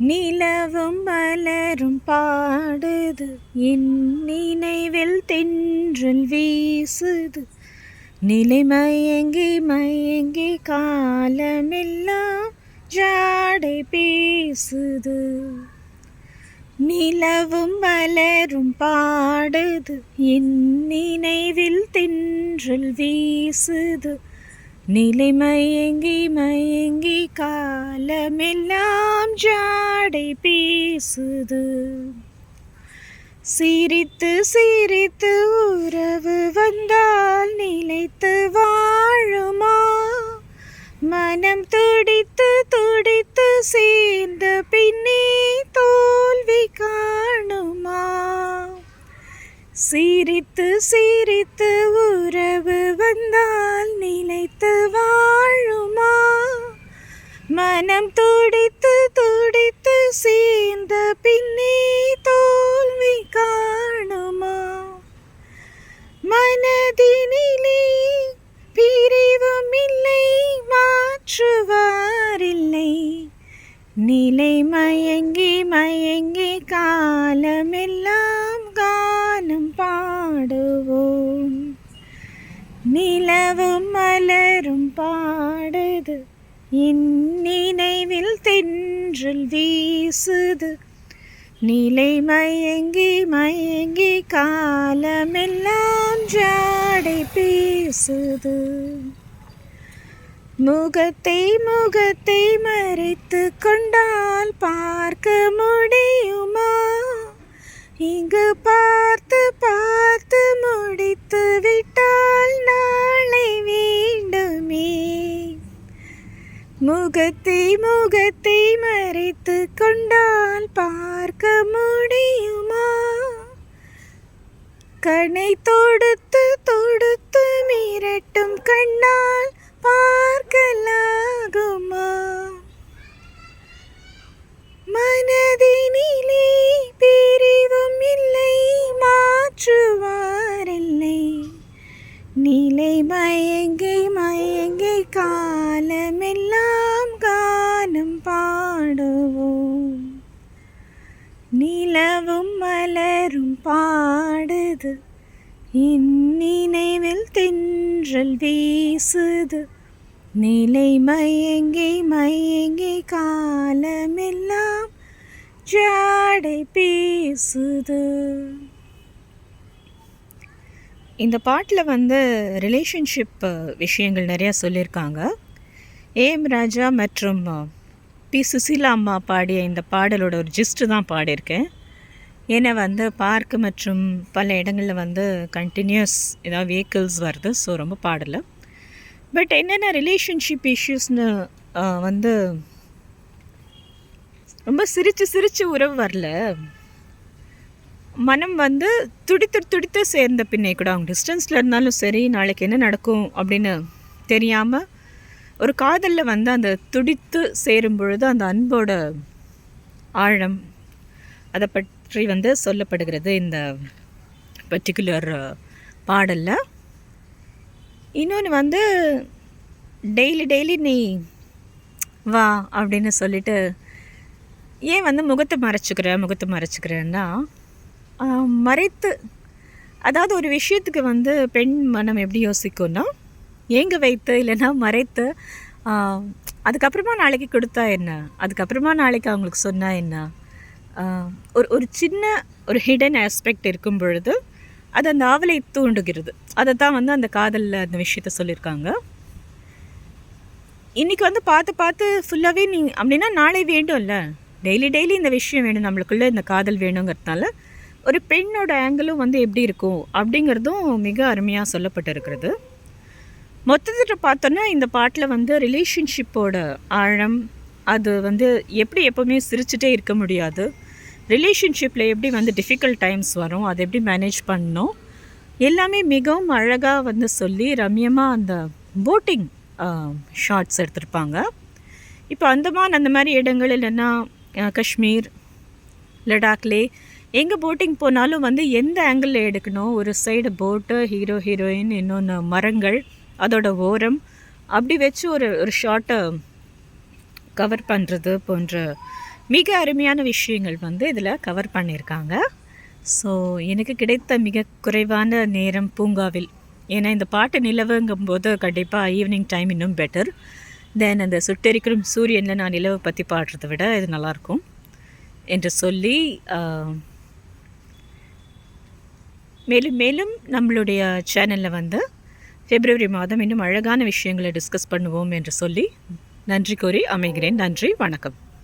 நிலவும் மலரும் பாடுது. என் நினைவில் தென்றல் வீசுது. நிலை மயங்கி மயங்கி காலமெல்லாம் ஜாடை பேசுது. நிலவும் மலரும் பாடுது. என் நினைவில் தென்றல் வீசுது. நிலை மயங்கி மயங்கி காலமெல்லாம் ஜா ஜாடை பேசுது. சிரித்து சிரித்து உறவு வந்தால் நிலைத்து வாழுமா? மனம் துடித்து துடித்து சேர்ந்த பின்னே தோல்வி காணுமா? சிரித்து சிரித்து உறவு வந்தால் நிலைத்து வாழுமா? மனம் துடித்து துடி நிலை மயங்கி மயங்கி காலமெல்லாம் கானம் பாடுவோம். நிலவும் மலரும் பாடுது. என் நினைவில் தென்றல் வீசுது. நிலை மயங்கி மயங்கி காலமெல்லாம் ஜாடை பேசுது. முகத்தை முகத்தை மறைத்து கொண்டால் பார்க்க முடியுமா? இங்கு பார்த்து பார்த்து முடித்து விட்டால் நாளை வேண்டுமே. முகத்தை முகத்தை மறைத்து கொண்டால் பார்க்க முடியுமா? கணை தொடுத்து மயங்கை மயங்கை காலமெல்லாம் கானம் பாடுவோம். நிலவும் மலரும் பாடுது. என் நினைவில் தென்றல் வீசுது. நிலை மயங்கை மயங்கை காலமெல்லாம் ஜாடை பேசுது. இந்த பாட்டில் வந்து ரிலேஷன்ஷிப் விஷயங்கள் நிறையா சொல்லியிருக்காங்க. ஏஎம் ராஜா மற்றும் பி. சுசீலா அம்மா பாடிய இந்த பாடலோட ஒரு ஜிஸ்ட்டு தான் பாடியிருக்கேன். ஏன்னா வந்து பார்க் மற்றும் பல இடங்களில் வந்து கண்டினியூஸ் ஏதாவது வெஹிக்கிள்ஸ் வருது ஸோ ரொம்ப பாடலை. பட் என்னென்ன ரிலேஷன்ஷிப் இஷ்யூஸ்னு வந்து ரொம்ப சிரித்து சிரித்து உறவு வரல. மனம் வந்து துடித்து துடித்து சேர்ந்த பின்னே கூட அவங்க டிஸ்டன்ஸில் இருந்தாலும் சரி நாளைக்கு என்ன நடக்கும் அப்படின்னு தெரியாமல் ஒரு காதலில் வந்து அந்த துடித்து சேரும் பொழுது அந்த அன்போட ஆழம் அதை பற்றி வந்து சொல்லப்படுகிறது இந்த பர்டிகுலர் பாடலில். இன்னொன்று வந்து டெய்லி டெய்லி நீ வா அப்படின்னு சொல்லிட்டு ஏன் வந்து முகத்தை மறைச்சிக்கிற முகத்தை மறைச்சிக்கிறேன்னா மறைத்து. அதாவது ஒரு விஷயத்துக்கு வந்து பெண் மனம் எப்படி யோசிக்கும்னா ஏங்க வைத்து இல்லைன்னா மறைத்து அதுக்கப்புறமா நாளைக்கு கொடுத்தா என்ன? அதுக்கப்புறமா நாளைக்கு அவங்களுக்கு சொன்னால் என்ன? ஒரு ஒரு சின்ன ஒரு ஹிடன் ஆஸ்பெக்ட் இருக்கும் பொழுது அது அந்த ஆவலை தூண்டுகிறது. அதை தான் வந்து அந்த காதலில் அந்த விஷயத்த சொல்லியிருக்காங்க. இன்றைக்கி வந்து பார்த்து பார்த்து ஃபுல்லாகவே நீ அப்படின்னா நாளை வேண்டும்ல? டெய்லி டெய்லி இந்த விஷயம் வேணும் நம்மளுக்குள்ளே இந்த காதல் வேணுங்கிறதுனால ஒரு பெண்ணோட ஆங்கிளும் வந்து எப்படி இருக்கும் அப்படிங்கிறதும் மிக அருமையாக சொல்லப்பட்டிருக்கிறது. மொத்தத்தில் பார்த்தோன்னா இந்த பாட்டில் வந்து ரிலேஷன்ஷிப்போட ஆழம் அது வந்து எப்படி எப்போவுமே சிரிச்சுட்டே இருக்க முடியாது. ரிலேஷன்ஷிப்பில் எப்படி வந்து டிஃபிகல்ட் டைம்ஸ் வரும் அதை எப்படி மேனேஜ் பண்ணணும் எல்லாமே மிகவும் அழகாக வந்து சொல்லி ரம்யமாக அந்த போட்டிங் ஷார்ட்ஸ் எடுத்திருப்பாங்க. இப்போ அந்தமான் அந்த மாதிரி இடங்கள் இல்லைன்னா காஷ்மீர் லடாக்லே எங்கே போட்டிங் போனாலும் வந்து எந்த ஆங்கிளில் எடுக்கணும்? ஒரு சைடு போட்டு ஹீரோ ஹீரோயின் இன்னொன்று மரங்கள் அதோட ஓரம். அப்படி வச்சு ஒரு ஒரு ஷார்ட்டை கவர் பண்ணுறது போன்ற மிக அருமையான விஷயங்கள் வந்து இதில் கவர் பண்ணியிருக்காங்க ஸோ எனக்கு கிடைத்த மிக குறைவான நேரம் பூங்காவில். ஏன்னா இந்த பாட்டு நிலவுங்கும் போது கண்டிப்பாக ஈவினிங் டைம் இன்னும் பெட்டர் தென் அந்த சுட்டெரிக்கும் சூரியனில் நான் நிலவை பற்றி பாடுறதை விட இது நல்லாயிருக்கும் என்று சொல்லி மேலும் மேலும் நம்மளுடைய சேனலில் வந்து பிப்ரவரி மாதம் இன்னும் அழகான விஷயங்களை டிஸ்கஸ் பண்ணுவோம் என்று சொல்லி நன்றி கூறி அமைகிறேன். நன்றி வணக்கம்.